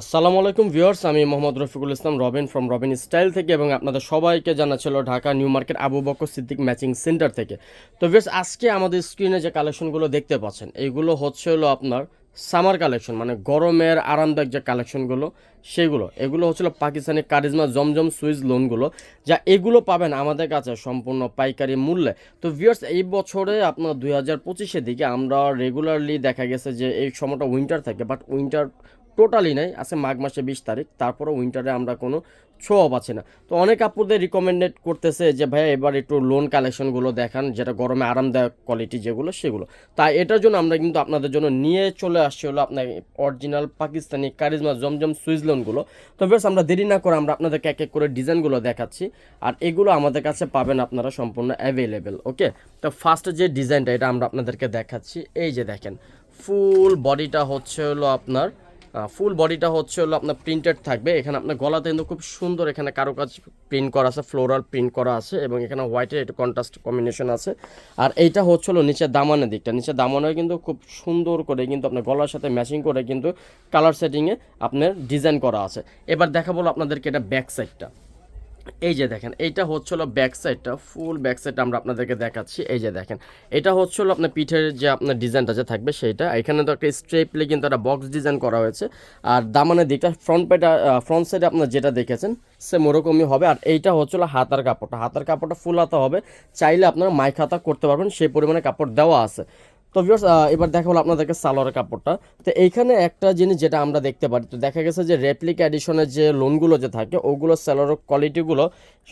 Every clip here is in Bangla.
আসসালামু আলাইকুম ভিউয়ার্স, আমি মোহাম্মদ রফিকুল ইসলাম, রবিন ফ্রম রবিন স্টাইল থেকে এবং আপনাদের সবাইকে জানাচ্ছিল Dhaka new market Abu Bakar Siddique matching centre থেকে। তো ভিউয়ার্স, আজকে আমাদের স্ক্রিনে যে কালেকশনগুলো দেখতে পাচ্ছেন, এইগুলো হচ্ছে হলো আপনার সামার কালেকশন মানে গরমের আরামদায়ক যে কালেকশনগুলো সেগুলো। এগুলো হচ্ছিল পাকিস্তানি কারিজমা জমজম সুইজ লোনগুলো যা এগুলো পাবেন আমাদের কাছে সম্পূর্ণ পাইকারি মূল্যে। তো ভিউয়ার্স, এই বছরে আপনার দুই হাজার পঁচিশের দিকে আমরা রেগুলারলি দেখা গেছে যে এই সময়টা উইন্টার থাকে বাট উইন্টার টোটালি নাই, আছে মাঘ মাসে বিশ তারিখ তারপরে উইন্টারে আমরা কোনো ছোঁয়া আছে না। তো অনেক আপুদের রিকমেন্ডেড করতেছে যে, ভাইয়া, এবার একটু লোন কালেকশনগুলো দেখান, যেটা গরমে আরামদায়ক কোয়ালিটি যেগুলো, সেগুলো। তাই এটার জন্য আমরা কিন্তু আপনাদের জন্য নিয়ে চলে আসছি হলো আপনার অরিজিনাল পাকিস্তানি কারিজমা জমজম সুইজ লোনগুলো তো বেশ, আমরা দেরি না করে আমরা আপনাদেরকে এক এক করে ডিজাইনগুলো দেখাচ্ছি, আর এগুলো আমাদের কাছে পাবেন আপনারা সম্পূর্ণ অ্যাভেলেবেল ওকে তো ফার্স্ট যে ডিজাইনটা এটা আমরা আপনাদেরকে দেখাচ্ছি। এই যে দেখেন ফুল বডিটা হচ্ছে হলো আপনার ফুল বডিটা হচ্ছে হলো আপনার প্রিন্টেড থাকবে। এখানে আপনার গলাতে কিন্তু খুব সুন্দর এখানে কারুকাজ প্রিন্ট করা আছে ফ্লোরাল প্রিন্ট করা আছে এবং এখানে হোয়াইটের একটু কন্ট্রাস্ট কম্বিনেশন আছে। আর এইটা হচ্ছে হলো নিচে দামানের দিকটা। নিচে দামানে কিন্তু খুব সুন্দর করে কিন্তু আপনার গলার সাথে ম্যাচিং করে কিন্তু কালার সেটিংয়ে আপনার ডিজাইন করা আছে। এবার দেখাবো আপনাদেরকে এটা ব্যাক সাইডটা এই যে দেখেন, এইটা হচ্ছিল ব্যাক সাইডটা ফুল ব্যাক সাইডটা আমরা আপনাদেরকে দেখাচ্ছি। এই যে দেখেন, এটা হচ্ছিল আপনার পিঠের যে আপনার ডিজাইনটা যে থাকবে সেইটা। এখানে তো একটা স্ট্রেপলে কিন্তু একটা বক্স ডিজাইন করা হয়েছে। আর দামানের দিকটা ফ্রন্ট পেটা ফ্রন্ট সাইডে আপনার যেটা দেখেছেন সে ওরকমই হবে। আর এইটা হচ্ছিল হাতার কাপড়টা। হাতার কাপড়টা ফুল হাতা হবে। চাইলে আপনারা মাইক হাতা করতে পারবেন, সেই পরিমাণে কাপড় দেওয়া আছে। তো ভিউয়ার্স এবার দেখা হলো আপনাদেরকে সালোয়ারের কাপড়টা। তো এইখানে একটা জিনিস যেটা আমরা দেখতে পারি, তো দেখা গেছে যে রেপ্লিকা এডিশনের যে লোনগুলো যে থাকে, ওগুলো সালোয়ারের কোয়ালিটিগুলো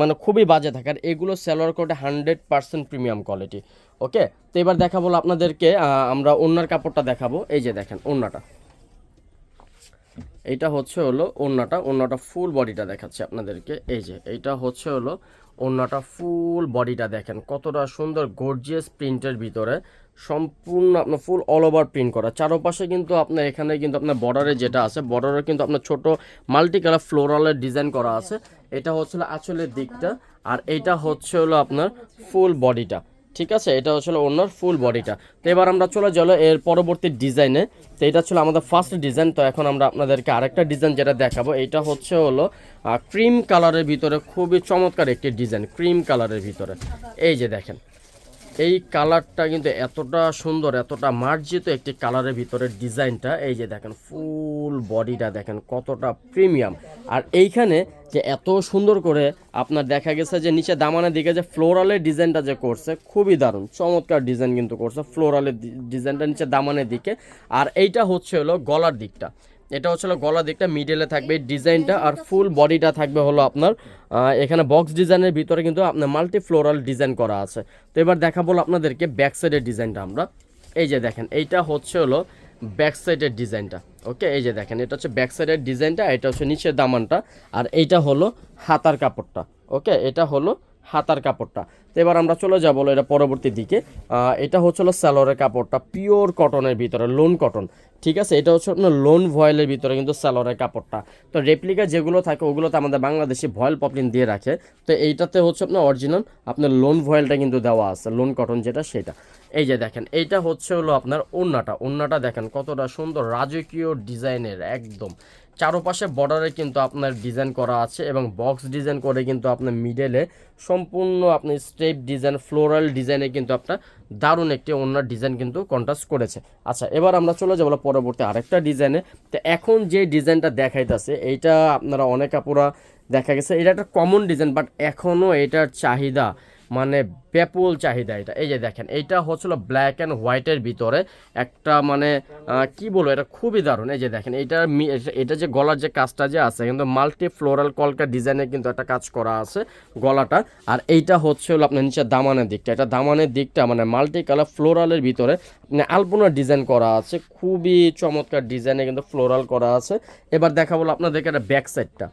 মানে খুবই বাজে থাকে। আর এগুলো সালোয়ার কোটে hundred percent premium quality okay তো এবার দেখা বলো আপনাদেরকে আমরা ওনার কাপড়টা দেখাবো। এই যে দেখেন ওনাটা এইটা হচ্ছে হলো ওন্নাটা ওন্নাটা ফুল বডিটা দেখাচ্ছে আপনাদেরকে। এই যে, এইটা হচ্ছে হলো ওন্নাটা ফুল বডিটা দেখেন, কতটা সুন্দর গর্জিয়াস প্রিন্টের ভিতরে। সম্পূর্ণ আপনার ফুল অল ওভার প্রিন্ট করা। চারপাশে কিন্তু আপনার এখানে কিন্তু আপনার বর্ডারে যেটা আছে বর্ডারে কিন্তু আপনার ছোট মাল্টি কালার ফ্লোরালের ডিজাইন করা আছে। এটা হচ্ছে আঁচলের দিকটা, আর এটা হচ্ছে হলো আপনার ফুল বডিটা ঠিক আছে? এটা হচ্ছিল ওনার ফুল বডিটা তো এবার আমরা চলে গেলো এর পরবর্তী ডিজাইনে তো এটা ছিল আমাদের ফার্স্ট ডিজাইন তো এখন আমরা আপনাদেরকে আরেকটা ডিজাইন যেটা দেখাবো, এটা হচ্ছে হলো ক্রিম কালারের ভিতরে খুবই চমৎকার একটি ডিজাইন ক্রিম কালারের ভিতরে। এই যে দেখেন এই কালারটা কিন্তু এতটা সুন্দর, এতটা মার্জিত একটি কালারের ভিতরে ডিজাইনটা। এই যে দেখেন, ফুল বডিটা দেখেন, কতটা প্রিমিয়াম। আর এইখানে যে এত সুন্দর করে আপনার দেখা গেছে যে নিচে দামানের দিকে যে ফ্লোরালের ডিজাইনটা যে করছে, খুবই দারুণ, চমৎকার ডিজাইন কিন্তু করছে, ফ্লোরালের ডিজাইনটা নিচে দামানের দিকে। আর এইটা হচ্ছে হলো গলার দিকটা। এটা হচ্ছে গলা দিকটা মিডলে থাকবে, ডিজাইনটা আর ফুল বডিটা থাকবে হলো আপনার এখানে বক্স ডিজাইনের ভিতরে কিন্তু আপনার মাল্টি ফ্লোরাল ডিজাইন করা আছে। তো এবার দেখাবো আপনাদেরকে ব্যাক সাইডের ডিজাইনটা আমরা। এই যে দেখেন, এইটা হচ্ছে হলো ব্যাক সাইডের ডিজাইনটা ওকে এই যে দেখেন, এটা হচ্ছে ব্যাক সাইডের ডিজাইনটা এটা হচ্ছে নিচের দামানটা, আর এইটা হলো হাতার কাপড়টা ওকে এটা হলো হাতার কাপড়টা। তো এবার আমরা চলে যাব এটা পরবর্তী দিকে। এটা হচ্ছিল স্যালোয়ারের কাপড়টা পিওর কটনের ভিতরে লোন কটন ঠিক আছে, এটা হচ্ছে আপনার লোন ভয়েলের ভিতরে কিন্তু স্যালোরের কাপড়টা। তো রেপ্লিকা যেগুলো থাকে, ওগুলোতে আমাদের বাংলাদেশি ভয়েল পপলিন দিয়ে রাখে। তো এইটাতে হচ্ছে আপনার অরিজিনাল আপনার লোন ভয়েলটা কিন্তু দেওয়া আছে লোন কটন যেটা সেটা। এই যে দেখেন, এইটা হচ্ছে হলো আপনার ওন্নাটা ওন্নাটা দেখেন কতটা সুন্দর, রাজকীয় ডিজাইনের একদম। চারপাশে বর্ডারে কিন্তু আপনার ডিজাইন করা আছে এবং বক্স ডিজাইন করে কিন্তু আপনার মিডলে সম্পূর্ণ আপনি স্টেপ ডিজাইন ফ্লোরাল ডিজাইনে কিন্তু আপনার দারুণ একটি অন্য ডিজাইন কিন্তু কন্ট্রাস্ট করেছে। আচ্ছা এবার আমরা চলে যাব পরবর্তী আরেকটা ডিজাইনে তো এখন যে ডিজাইনটা দেখাইতেছে, এইটা আপনারা অনেক আপুরা দেখা গেছে, এটা একটা কমন ডিজাইন বাট এখনও এটার চাহিদা মানে ব্যাপল চাহিদা এটা। এই যে দেখেন, এইটা হচ্ছিল ব্ল্যাক অ্যান্ড হোয়াইটের ভিতরে একটা মানে কি বলব, এটা খুবই দারুণ। এই যে দেখেন এটা- এটা যে গলার যে কাজটা যে আছে, কিন্তু মাল্টি ফ্লোরাল কলকা ডিজাইনে কিন্তু একটা কাজ করা আছে গলাটা। আর এইটা হচ্ছে হলো আপনার নিচে দামানের দিকটা। এটা দামানের দিকটা মানে মাল্টি কালার ফ্লোরালের ভিতরে মানে আলপনা ডিজাইন করা আছে। খুবই চমৎকার ডিজাইনে কিন্তু ফ্লোরাল করা আছে। এবার দেখা বলো আপনাদেরকে একটা ব্যাক সাইডটা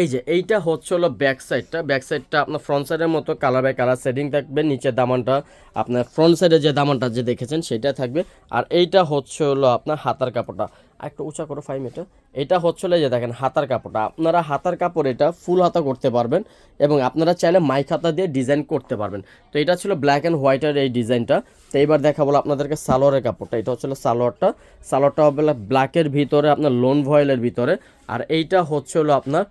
এই যে, এইটা হচ্ছে হলো ব্যাক সাইডটা ব্যাক সাইডটা আপনার ফ্রন্ট সাইডের মতো কালার বাই কালার সেটিং থাকবে। নিচের দামানটা আপনার ফ্রন্ট সাইডে যে দামানটা যে দেখেছেন, সেটা থাকবে। আর এইটা হচ্ছে হলো আপনার হাতার কাপড়টা। একটু উঁচা করো ফাইভ মিটার এটা হচ্ছে যে দেখেন, হাতার কাপড়টা। আপনারা হাতার কাপড় এটা ফুল হাতা করতে পারবেন এবং আপনারা চাইলে মাইক হাতা দিয়ে ডিজাইন করতে পারবেন। তো এটা ছিল ব্ল্যাক অ্যান্ড হোয়াইটের এই ডিজাইনটা তো এইবার দেখা বলো আপনাদেরকে সালোয়ারের কাপড়টা। এটা হচ্ছে সালোয়ারটা। সালোয়ারটা হবে ব্ল্যাকের ভিতরে, আপনার লোন ভয়েলের ভিতরে। আর এইটা হচ্ছে হলো আপনার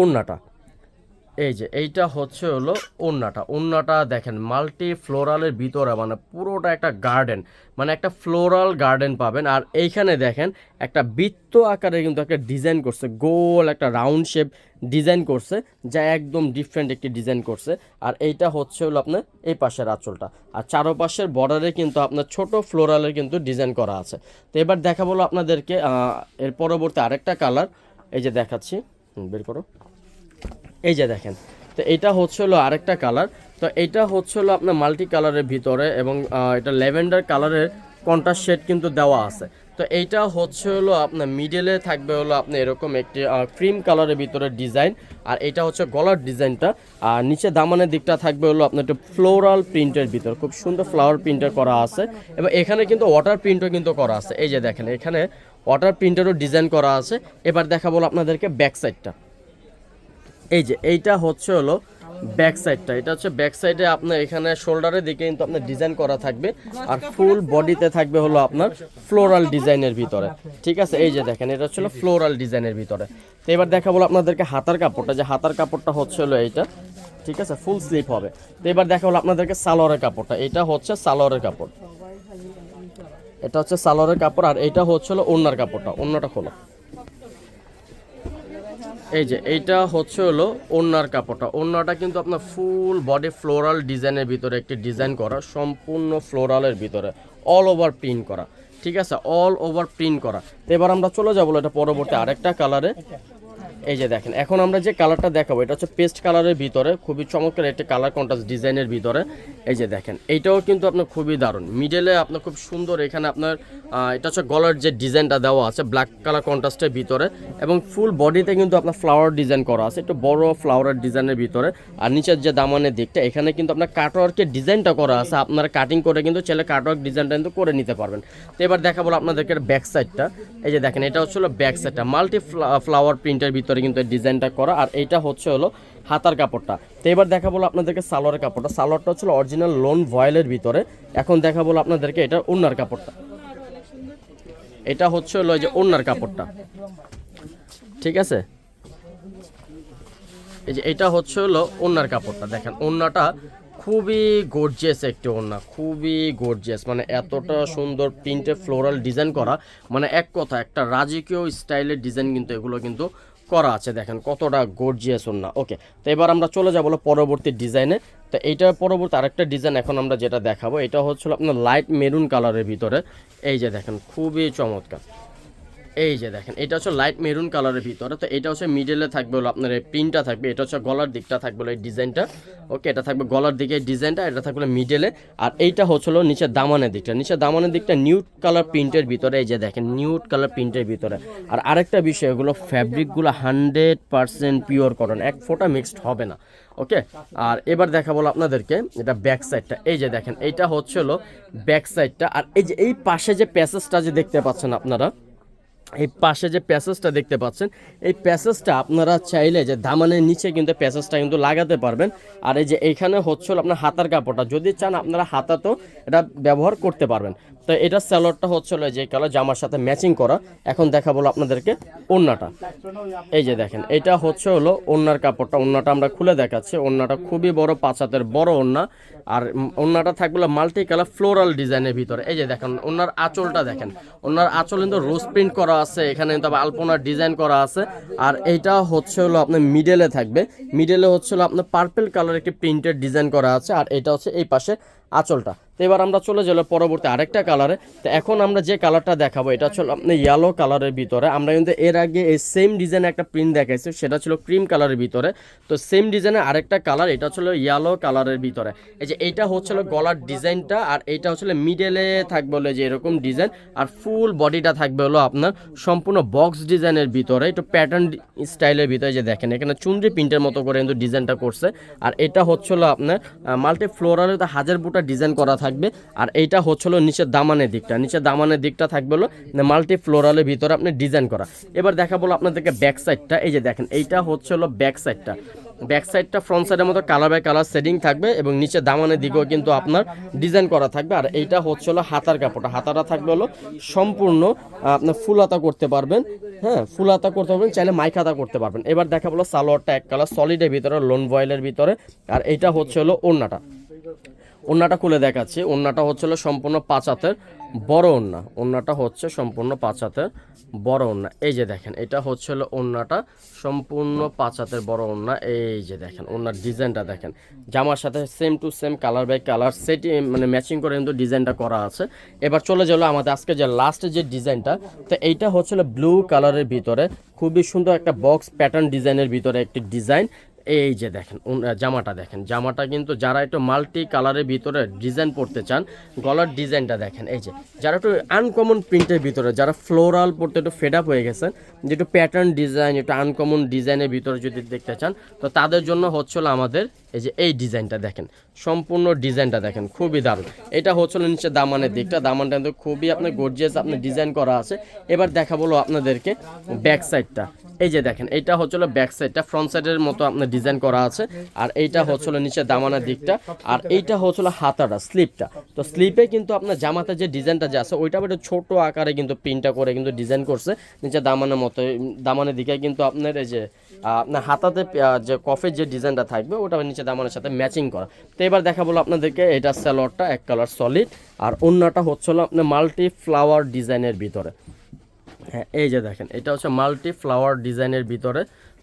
ওড়নাটা। এই যে, এইটা হচ্ছে হলো ওড়নাটা। ওড়নাটা দেখেন মাল্টি ফ্লোরালের ভিতরে মানে পুরোটা একটা গার্ডেন মানে একটা ফ্লোরাল গার্ডেন পাবেন। আর এইখানে দেখেন, একটা বৃত্ত আকারে কিন্তু একটা ডিজাইন করছে, গোল একটা রাউন্ড শেপ ডিজাইন করছে, যা একদম ডিফারেন্ট একটি ডিজাইন করছে। আর এইটা হচ্ছে হলো আপনার এই পাশের আঁচলটা। আর চারোপাশের বর্ডারে কিন্তু আপনার ছোট ফ্লোরালের কিন্তু ডিজাইন করা আছে। তো এবার দেখা বলো আপনাদেরকে এর পরবর্তী আরেকটা কালার এই যে দেখাচ্ছি। বের করো। এই যে দেখেন, তো এটা হচ্ছে হলো আরেকটা কালার। তো এটা হচ্ছে হলো আপনার মাল্টি কালারের ভিতরে এবং এটা ল্যাভেন্ডার কালারের কন্ট্রাস্ট শেড কিন্তু দেওয়া আছে। তো এইটা হচ্ছে হলো আপনার মিডলে থাকবে হলো আপনি এরকম একটি ক্রিম কালারের ভিতরে ডিজাইন। আর এটা হচ্ছে গলার ডিজাইনটা। আর নিচে দামানের দিকটা থাকবে হলো আপনার একটু ফ্লোরাল প্রিন্টের ভিতর। খুব সুন্দর ফ্লাওয়ার প্রিন্টার করা আছে। এবং এখানে কিন্তু ওয়াটার প্রিন্টও কিন্তু করা আছে। এই যে দেখেন, এখানে ওয়াটার প্রিন্টারও ডিজাইন করা আছে। এবার দেখা দেখাবো আপনাদেরকে ব্যাক সাইডটা এই যে, এইটা হচ্ছে হলো ব্যাক সাইডটা এটা হচ্ছে ব্যাক সাইডে আপনার এখানে শোল্ডারের দিকে কিন্তু আপনার ডিজাইন করা থাকবে। আর ফুল বডিতে থাকবে হলো আপনার ফ্লোরাল ডিজাইনের ভিতরে। ঠিক আছে? এই যে দেখেন, এটা হচ্ছে ফ্লোরাল ডিজাইনের ভিতরে। তো এবার দেখা দেখাবো আপনাদেরকে হাতার কাপড়টা। যে হাতার কাপড়টা হচ্ছে হলো এইটা। ঠিক আছে? ফুল স্লিপ হবে। তো এবার দেখা হলো আপনাদেরকে সালোয়ারের কাপড়টা। এটা হচ্ছে সালোয়ারের কাপড়। এটা হচ্ছে সালোয়ারের কাপড় আর এটা হচ্ছে হলো ওড়নার কাপড়টা, ওড়নাটা খোলো। এই যে, এইটা হচ্ছে হলো ওড়নার কাপড়টা। ওড়নাটা কিন্তু আপনার ফুল বডি ফ্লোরাল ডিজাইনের ভিতরে একটি ডিজাইন করা, সম্পূর্ণ ফ্লোরালের ভিতরে অল ওভার প্রিন্ট করা। ঠিক আছে? অল ওভার প্রিন্ট করা। এবার আমরা চলে যাব এটা পরবর্তী আরেকটা কালারে এই যে দেখেন, এখন আমরা যে কালারটা দেখাবো, এটা হচ্ছে পেস্ট কালারের ভিতরে, খুবই চমৎকার একটা কালার কন্ট্রাস্ট ডিজাইনের ভিতরে। এই যে দেখেন, এইটাও কিন্তু আপনার খুবই দারুণ। মিডলে আপনার খুব সুন্দর এখানে আপনার এটা হচ্ছে গলার যে ডিজাইনটা দেওয়া আছে ব্ল্যাক কালার কন্ট্রাস্টের ভিতরে, এবং ফুল বডিতে কিন্তু আপনার ফ্লাওয়ার ডিজাইন করা আছে, একটু বড় ফ্লাওয়ারের ডিজাইনের ভিতরে। আর নিচের যে দামানের দিকটা, এখানে কিন্তু আপনার কাটওয়ার্কের ডিজাইনটা করা আছে, আপনারা কাটিং করে কিন্তু ছেলে কাটওয়ার্ক ডিজাইনটা কিন্তু করে নিতে পারবেন। তো এবার দেখাবো আপনাদেরকে ব্যাক সাইডটা এই যে দেখেন, এটা হচ্ছে ব্যাক সাইডটা মাল্টি ফ্লাওয়ার প্রিন্টের ভিতরে কিন্তু এই ডিজাইনটা করা। আর এইটা হচ্ছে হলো হাতার কাপড়টা। তো এবার দেখা বলো আপনাদেরকে সালোয়ারের কাপড়টা। সালোয়ারটা হচ্ছে অরিজিনাল লোন ভয়েলের ভিতরে। এখন দেখা বলো আপনাদেরকে এটা ওড়নার কাপড়টা। এটা হচ্ছে হলো যে ওড়নার কাপড়টা। ঠিক আছে? এই যে এটা হচ্ছে হলো ওড়নার কাপড়টা। দেখেন ওড়নাটা খুবই গর্জিয়াস একটি ওড়না খুবই গর্জিয়াস মানে এতটা সুন্দর প্রিন্টে ফ্লোরাল ডিজাইন করা। মানে এক কথা, একটা রাজকীয় স্টাইলের ডিজাইন কিন্তু এগুলো কিন্তু করা আছে, দেখেন কতটা গর্জিয়াস না ওকে তো এবার আমরা চলে যাব পরবর্তী ডিজাইনে তো এইটার পরবর্তী আরেকটা ডিজাইন এখন আমরা যেটা দেখাবো, এটা হচ্ছিল আপনার লাইট মেরুন কালারের ভিতরে। এই যে দেখেন, খুবই চমৎকার। এই যে দেখেন, এটা হচ্ছে লাইট মেরুন কালারের ভিতরে, তো এটা হচ্ছে মিডলে থাকবে হলো আপনার এই প্রিন্টটা থাকবে, এটা হচ্ছে গলার দিকটা থাকবে এই ডিজাইনটা ওকে এটা থাকবে গলার দিকে ডিজাইনটা এটা থাকবে মিডেলে আর এইটা হচ্ছে হলো নিচের দামানের দিকটা নিচের দামানের দিকটা নিউট কালার প্রিন্টের ভিতরে, এই যে দেখেন নিউট কালার প্রিন্টের ভিতরে। আর আরেকটা বিষয়, এগুলো ফ্যাব্রিকগুলো হান্ড্রেড পার্সেন্ট পিওর কটন এক ফোঁটা মিক্সড হবে না। ওকে আর এবার দেখা বলো আপনাদেরকে এটা ব্যাক সাইডটা এই যে দেখেন, এইটা হচ্ছে হলো ব্যাক সাইডটা আর এই যে, এই পাশে যে প্যাসেজটা যে দেখতে পাচ্ছেন আপনারা এই পাশে যে প্যাসেজটা দেখতে পাচ্ছেন, এই প্যাসেজটা আপনারা চাইলে যে দামানের নিচে কিন্তু প্যাসেজটা কিন্তু লাগাতে পারবেন। আর এই যে এখানে হচ্ছে আপনার হাতার কাপড়টা, যদি চান আপনারা হাতাতেও এটা ব্যবহার করতে পারবেন। তো এটা স্যালোয়ারটা হচ্ছে যে কালার জামার সাথে ম্যাচিং করা। এখন দেখা বলো আপনাদেরকে ওড়নাটা এই যে দেখেন এটা হচ্ছে হলো ওড়নার কাপড়টা। ওড়নাটা আমরা খুলে দেখাচ্ছি। ওড়নাটা খুবই বড় পাঁচ হাতের বড় ওড়না আর উম, ওড়নাটা থাকবে মাল্টি কালার ফ্লোরাল ডিজাইনের ভিতরে। এই যে দেখেন ওনার আঁচলটা দেখেন। ওনার আঁচল কিন্তু রোজ প্রিন্ট করা আছে এখানে কিন্তু আলপনার ডিজাইন করা আছে। আর এইটা হচ্ছে হলো আপনার মিডলে থাকবে। মিডেলে হচ্ছে হলো আপনার পার্পেল কালার একটি প্রিন্টের ডিজাইন করা আছে। আর এটা হচ্ছে এই পাশে আঁচলটা। তো এবার আমরা চলে গেলে পরবর্তী আরেকটা কালারে তো এখন আমরা যে কালারটা দেখাবো, এটা ছিল আপনি ইয়েলো কালারের ভিতরে। আমরা কিন্তু এর আগে এই সেম ডিজাইনে একটা প্রিন্ট দেখাইছি, সেটা ছিল ক্রিম কালারের ভিতরে। তো সেম ডিজাইনের আরেকটা কালার এটা ছিল ইয়েলো কালারের ভিতরে। এই যে এইটা হচ্ছিল গলার ডিজাইনটা আর এইটা হচ্ছিল মিডলে থাকবে হলো যে এরকম ডিজাইন আর ফুল বডিটা থাকবে হলো আপনার সম্পূর্ণ বক্স ডিজাইনের ভিতরে। একটু প্যাটার্ন স্টাইলের ভিতরে যে দেখেন, এখানে চুনরি প্রিন্টের মতো করে কিন্তু ডিজাইনটা করছে। আর এটা হচ্ছিল আপনার মাল্টি ফ্লোরালে তো হাজার বুটা ডিজাইন করা থাকবে। আর এইটা হচ্ছিল নিচের দামানের দিকটা। নিচের দামানের দিকটা থাকবে হলো মাল্টি ফ্লোরালের ভিতরে আপনি ডিজাইন করা। এবার দেখা বলো আপনাদেরকে ব্যাক সাইডটা এই যে দেখেন, এইটা হচ্ছে হলো ব্যাক সাইডটা ব্যাক সাইডটা ফ্রন্ট সাইডের মতো কালার বাই কালার সেটিং থাকবে এবং নিচে দামানের দিকেও কিন্তু আপনার ডিজাইন করা থাকবে। আর এইটা হচ্ছে হলো হাতার কাপড়টা। হাতাটা থাকবে হলো সম্পূর্ণ আপনার ফুল হাতা করতে পারবেন। হ্যাঁ ফুল হাতা করতে পারবেন, চাইলে মাইক হাতা করতে পারবেন। এবার দেখা বলো সালোয়ারটা এক কালার সলিডের ভিতরে লোন বয়েলের ভিতরে। আর এইটা হচ্ছে হলো ওড়নাটা। ওন্নাটা খুলে দেখাচ্ছি। ওন্নাটা হচ্ছে সম্পূর্ণ পাঁচ হাতের বড় ওন্না। ওন্নাটা হচ্ছে সম্পূর্ণ পাঁচ হাতের বড় ওন্না। এই যে দেখেন, এটা হচ্ছে হলো ওন্নাটা সম্পূর্ণ পাঁচ হাতের বড় ওন্না। এই যে দেখেন, ওন্নার ডিজাইনটা দেখেন। জামার সাথে same to same colour by colour সেটি মানে ম্যাচিং করে কিন্তু ডিজাইনটা করা আছে। এবার চলে গেলো আমাদের আজকে যে লাস্ট যে ডিজাইনটা, তো এইটা হচ্ছে ব্লু কালারের ভিতরে। খুবই সুন্দর একটা বক্স প্যাটার্ন ডিজাইনের ভিতরে একটি ডিজাইন এই যে দেখেন জামাটা দেখেন। জামাটা কিন্তু যারা একটু মাল্টি কালারের ভিতরে ডিজাইন পড়তে চান, গলার ডিজাইনটা দেখেন। এই যে, যারা একটু আনকমন প্রিন্টের ভিতরে, যারা ফ্লোরাল পড়তে একটু ফেড আপ হয়ে গেছেন, যে একটু প্যাটার্ন ডিজাইন একটু আনকমন ডিজাইনের ভিতরে যদি দেখতে চান, তো তাদের জন্য হচ্ছিল আমাদের এই যে এই ডিজাইনটা দেখেন। সম্পূর্ণ ডিজাইনটা দেখেন, খুবই দারুণ। এটা হচ্ছিল নিচে দামানের দিকটা। দামানটা কিন্তু খুবই আপনার গর্জিয়াস আপনার ডিজাইন করা আছে। এবার দেখা বলো আপনাদেরকে ব্যাক সাইডটা এই যে দেখেন এটা হচ্ছিল ব্যাক সাইডটা ফ্রন্ট সাইডের মতো আপনার ডিজাইন করা আছে। আর এইটা হচ্ছিল নিচে দামানের দিকটা, আর এইটা হচ্ছিল হাতাটা স্লিপটা তো স্লিপে কিন্তু আপনার জামাতে যে ডিজাইনটা যে আছে, ওইটা একটু ছোট আকারে কিন্তু প্রিন্টটা করে কিন্তু ডিজাইন করছে। নিচে দামানের মতো, দামানের দিকে কিন্তু আপনার এই যে আপনার হাতাতে যে কফের যে ডিজাইনটা থাকবে, ওটা নিচে দামানের সাথে ম্যাচিং করা। তো এবার দেখা বলো আপনাদেরকে এটা স্যালোয়ারটা এক কালার সলিড আর অন্যটা হচ্ছিল আপনার মাল্টি ফ্লাওয়ার ডিজাইনের ভিতরে। হ্যাঁ এই যে দেখেন, এটা হচ্ছে মাল্টি ফ্লাওয়ার ডিজাইনের ভিতরে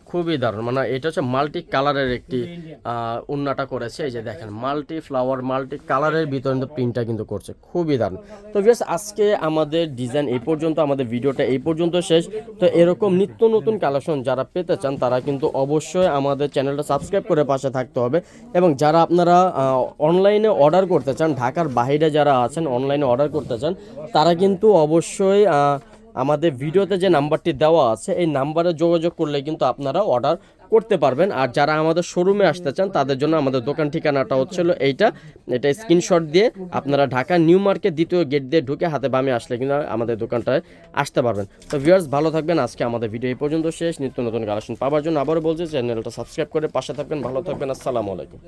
খুবই দারুণ। মানে এটা হচ্ছে মাল্টি কালারের একটি উন্নাটা করেছে। এই যে দেখেন, মাল্টি ফ্লাওয়ার, মাল্টি কালারের ভিতরে কিন্তু প্রিন্টটা কিন্তু করছে। খুবই দারুণ। তো বিয়াস আজকে আমাদের ডিজাইন এই পর্যন্ত, আমাদের ভিডিওটা এই পর্যন্ত শেষ। তো এরকম নিত্য নতুন কালেকশন যারা পেতে চান, তারা কিন্তু অবশ্যই আমাদের চ্যানেলটা সাবস্ক্রাইব করে পাশে থাকতে হবে। এবং যারা আপনারা অনলাইনে অর্ডার করতে চান, ঢাকার বাইরে যারা আছেন, অনলাইনে অর্ডার করতে চান, তারা কিন্তু অবশ্যই আমাদের ভিডিওতে যে নাম্বারটি দেওয়া আছে, এই নাম্বারে যোগাযোগ করলে কিন্তু আপনারা অর্ডার করতে পারবেন। আর যারা আমাদের শোরুমে আসতে চান, তাদের জন্য আমাদের দোকান ঠিকানাটা হচ্ছিল এইটা। এটা স্ক্রিনশট দিয়ে আপনারা ঢাকা নিউ মার্কেট দ্বিতীয় গেট দিয়ে ঢুকে হাতে বামে আসলে কিন্তু আমাদের দোকানটায় আসতে পারবেন। তো ভিউয়ার্স ভালো থাকবেন। আজকে আমাদের ভিডিও এই পর্যন্ত শেষ। নিত্য নতুন কালেকশন পাওয়ার জন্য আবারও বলছি চ্যানেলটা সাবস্ক্রাইব করে পাশে থাকবেন। ভালো থাকবেন। আসসালামু আলাইকুম।